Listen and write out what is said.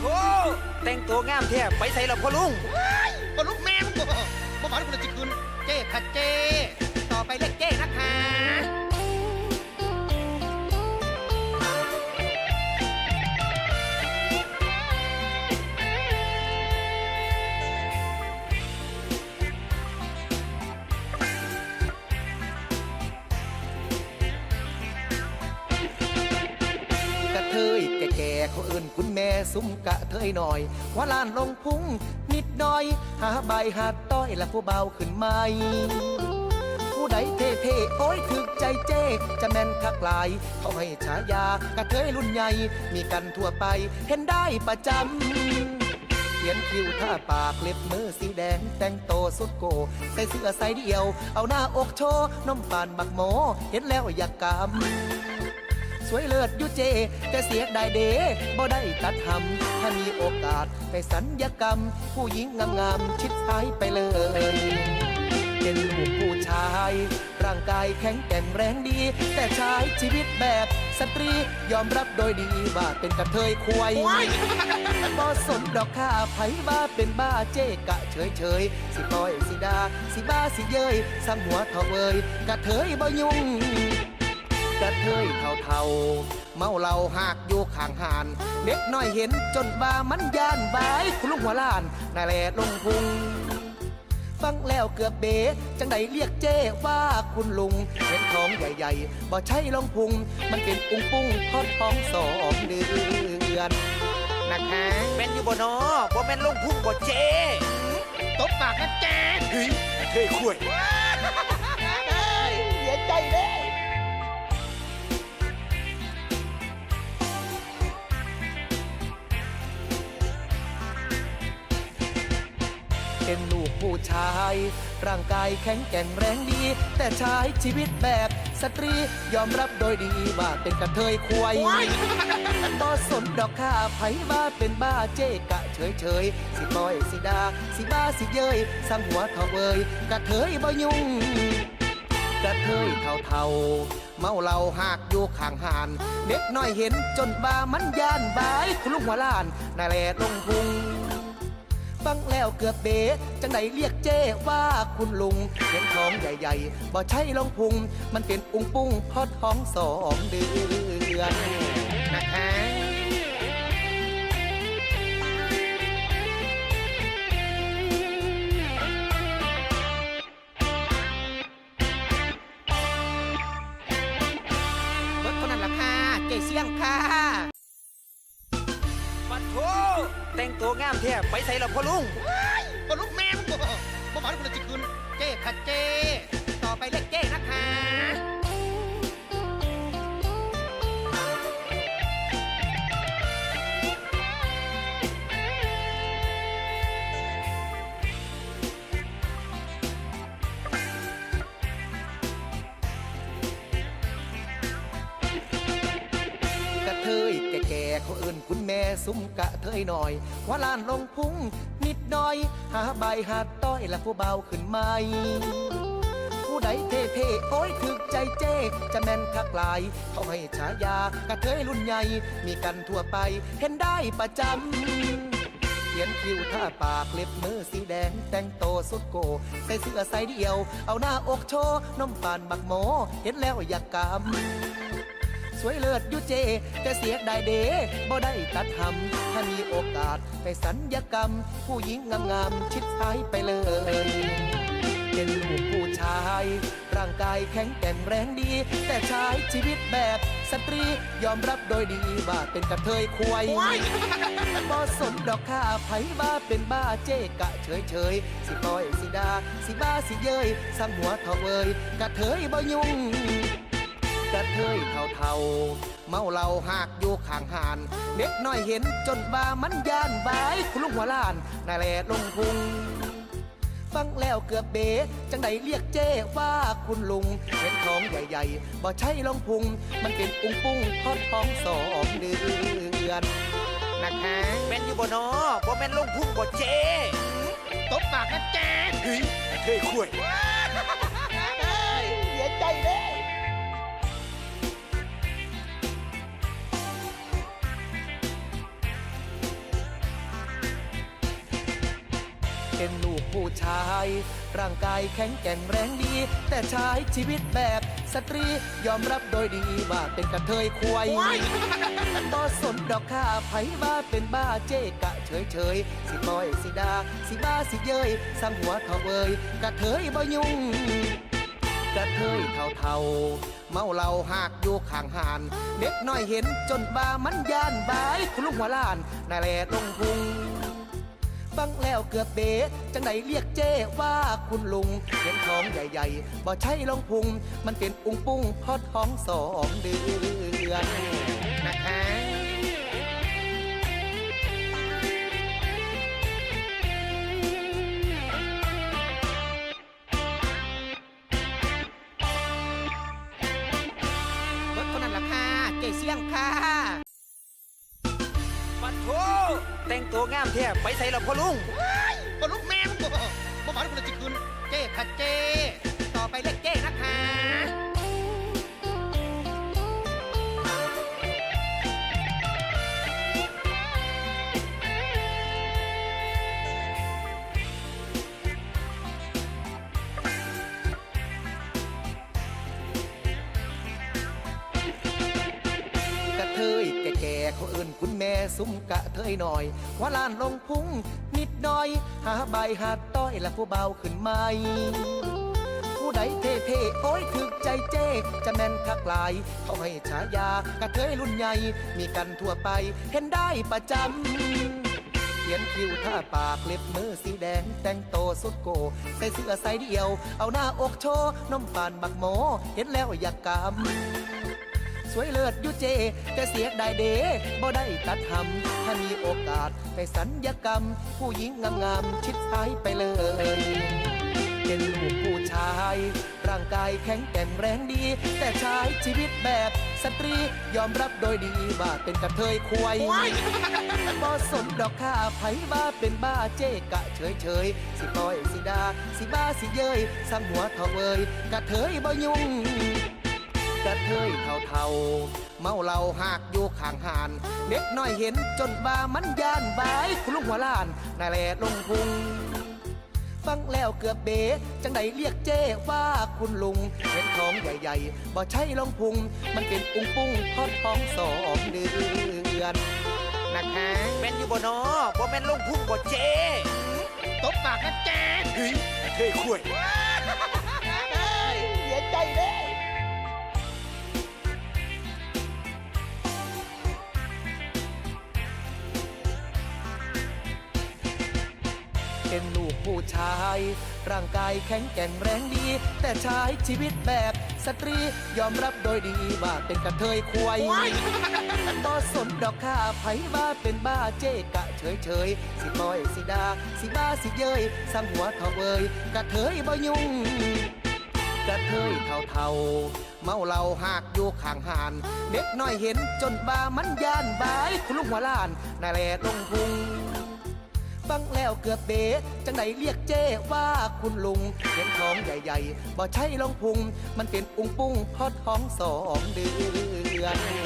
โธ่แต่งตัวงามแท้ไปใส่ละพ่อลุงก็ลูกแม่มึงบ่บ่ฝันกูจะคืนเจ้ค่ะเจ้ต่อไปเรียกเจ้นะคะกระ ซุ้มกะเทยหน่อย ว่าลานลงพุงนิดหน่อย หาใบหาต้อยและผู้เบาขึ้นไหมผู้ใดเท่ๆโอ้ยถึกใจเจ้จะแม่นคักหลาย เขาให้ฉายากะเทยรุ่นใหญ่ มีกันทั่วไปเห็นได้ประจำเขียนคิ้วท่าปากเล็บมือสีแดง แต่งโตสุดโก ใส่เสื้อใส่เดียว เอาหน้าอกโชว์น้ำปานบักโมเห็นแล้วอยากกำ สวยเลิศอยุเจ แต่เสียดายเดบ่ได้ตัดทำถ้ามีโอกาสไปสัญญกรรม ผู้หญิงงามๆชิดซ้ายไปเลย เป็นลูกผู้ชาย ร่างกายแข็งแกร่งแรงดี แต่ใช้ชีวิตแบบสตรียอมรับโดยดีว่าเป็นกระเทยควายบ่สนดอกค่าไผว่าเป็นบ้าเจ๊กะเฉยเฉยๆสิปล่อยสิดา สิบ้าสิเย้ยซ้ำหัวเท่าเอยกระเทยบ่ยุ่ง กระเทยเท่าๆ เมาเหล้าหากอยู่ข้างหานเด็กน้อยเห็นจนบ้ามันย่านบายคุณลุงหัวล้านนาแลลงพุงฟังแล้วเกือบเบจังใดเรียกเจ้ว่าคุณลุงเห็นท้องใหญ่ๆบ่ใช่ลงพุง มันเป็นปุงปุงทอดท้องสองเดือนนะคะแม่นอยู่บ่นอบ่แม่นลงพุ่งบ่เจตบปากนะแจ๊เฮ้ยเคยคุยเสียใจเด้ เป็นลูกผู้ชาย ร่างกายแข็งแกร่งแรงดี แต่ใช้ชีวิตแบบสตรียอมรับโดยดีว่าเป็นกระเทยควายบ่สนดอกค่าไผว่าเป็นบ้าเจ๊กะเฉยเฉยๆสิปล่อยสิดา สิบ้าสิเย้ยซ้ำหัวเท่าเอยกระเทยบ่ยุ่งกระเทยเท่าๆเมาเหล้าหากอยู่ข้างหาน เด็กน้อยเห็นจนบ้ามันย่านบายคุณลุงหัวล้านนาแลลงพุง ฟังแล้วเกือบเบจังไหนเรียกเจ้ว่าคุณลุงเห็นท้องใหญ่ๆบ่ใช่ลงพุง มันเป็นปุงปุงพอท้องสองเดือนนะคะ ท้ไปใส่ละพ่อลุง ซุ้มกะเทยหน่อย ว่าลานลงพุงนิดหน่อย หาใบหาต้อยและผู้เบาขึ้นไหมผู้ใดเท่ๆโอ้ยถึกใจเจ้จะแม่นคักหลาย เขาให้ฉายากะเทยรุ่นใหญ่ มีกันทั่วไป เห็นได้ประจำเขียนคิ้วท่าปากเล็บมือสีแดง แต่งโตสุดโก ใส่เสื้อใส่เดียว เอาหน้าอกโชว์น้ำปานบักโม เห็นแล้วอยากกำ สวยเลิศอยุเจ แต่เสียดายเดบ่ได้ตัดทำถ้ามีโอกาสไปสัญญกรรม ผู้หญิงงามๆชิดซ้ายไปเลย เป็นลูกผู้ชาย ร่างกายแข็งแกร่งแรงดี แต่ใช้ชีวิตแบบสตรียอมรับโดยดีว่าเป็นกระเทยควายบ่สนดอกค่าไผว่าเป็นบ้าเจ๊กะเฉยเฉยๆสิปล่อยสิดา สิบ้าสิเย้ยซ้ำหัวเท่าเอยกระเทยบ่ยุ่ง กระเทยเท่าๆ เมาเหล้าหากอยู่ข้างหาน เด็กน้อยเห็นจนบ้ามันย่านบายคุณลุงหัวล้านนาแลลงพุงฟังแล้วเกือบเบจังใดเรียกเจ้ว่าคุณลุงเห็นท้องใหญ่ๆบ่ใช่ลงพุง มันเป็นปุงปุงทอดท้องสองเดือนนะคะแม่นอยู่บ่นอบ่แม่นลงพุ่งบ่เจตบปากนะแจ๊เฮ้ยเคยคุยเสียใจเด้ เป็นลูกผู้ชาย ร่างกายแข็งแกร่งแรงดี แต่ใช้ชีวิตแบบสตรี ยอมรับโดยดีว่าเป็นกระเทยควายบ่สนดอกค่าไผว่าเป็นบ้าเจ๊กะเฉยเฉยๆสิปล่อยสิดา สิบ้าสิเย้ยสั่งหัวเถาเอ่ยกระเทยบ่ยุ่งกระเทยเท่าๆเมาเหล้าหากอยู่ข้างหานเด็กน้อยเห็นจนบามันย่านบายคุณลุงหัวล้านน่าแลตรงพุง ฟังแล้วเกือบเบะจังไหนเรียกเจ้ว่าคุณลุงเห็นท้องใหญ่ๆบ่ใช่ลองพุง มันเป็นปุงปุ้งพอท้องสองเดือนนะคะรถคนนั้นราคาเจ๊เสี่ยงค่ะ แต่งตัวงามแท้ไปใส่ละพ่อลุงก็ลูกแม่มึงบ่บ่หมานคนละจิคืนเจ๊ค่ะเจ๊ต่อไปเรียกเจ๊นะคะ เขาเอิ้นคุณแม่ซุ้มกะเทยหน่อย ว่าลานลงพุงนิดหน่อย หาใบหาดต้อยและผู้เบาขึ้นไหมผู้ใดเท่ๆโอ้ยถึกใจเจ๊จะแม่นคักหลาย เขาให้ฉายากระเทยรุ่นใหญ่ มีกันทั่วไปเห็นได้ประจำเขียนคิ้วท่าปากเล็บมือสีแดง แต่งโตสุดโก ใส่เสื้อใส่เดียว เอาหน้าอกโชว์น้ำปานบักโมเห็นแล้วอยากกำ สวยเลิศอยุเจ แต่เสียดายเดบ่ได้ตัดทำถ้ามีโอกาสไปสัญญกรรม ผู้หญิงงามๆชิดซ้ายไปเลยเป็นลูกผู้ชาย ร่างกายแข็งแกร่งแรงดี แต่ใช้ชีวิตแบบสตรียอมรับโดยดีว่าเป็นกระเทยควายบ่สนดอกค่าไผว่าเป็นบ้าเจ๊กะเฉยเฉยๆสิปล่อยสิดา สิบ้าสิเย้ยสั่งหัวเถาเอ่ยกระเทยบ่ยุ่ง กระเทยเท่าๆ เมาเหล้าหากอยู่ข้างหาน เด็กน้อยเห็นจนบามันย่านบายคุณลุงหัวล้านน่าแลลงพุงฟังแล้วเกือบเบะจังไหนเรียกเจ้ว่าคุณลุงเห็นท้องใหญ่ๆบ่ใช่ลงพุง มันเป็นปุงปุ้งทอดท้องสองเดือนนะคะแม่นอยู่บ่นอบ่แม่นลงพุ่งบ่เจตบปากนะเจ๊เฮ้ยเฮ้ยคุยเสียใจเด้ ผู้ชาย ร่างกายแข็งแกร่งแรงดี แต่ใช้ชีวิตแบบสตรียอมรับโดยดีว่าเป็นกระเทยควายบ่สนดอกค่าไผว่าเป็นบ้าเจ๊กะเฉยเฉยๆสิปล่อยสิดา สิบ้าสิเย้ยสั่งหัวเถาเอ่ยกระเทยบ่ยุ่งกระเทยเท่าๆเมาเหล้าหากอยู่ข้างหานเด็กน้อยเห็นจนบามันย่านบายคุณลุงหัวล้านน่าแลตรงพุง ฟังแล้วเกือบเบะจังไหนเรียกเจ้ว่าคุณลุงเห็นท้องใหญ่ๆบ่ใช่ลองพุง มันเป็นอุ้งปุ้งพอท้องสองเดือน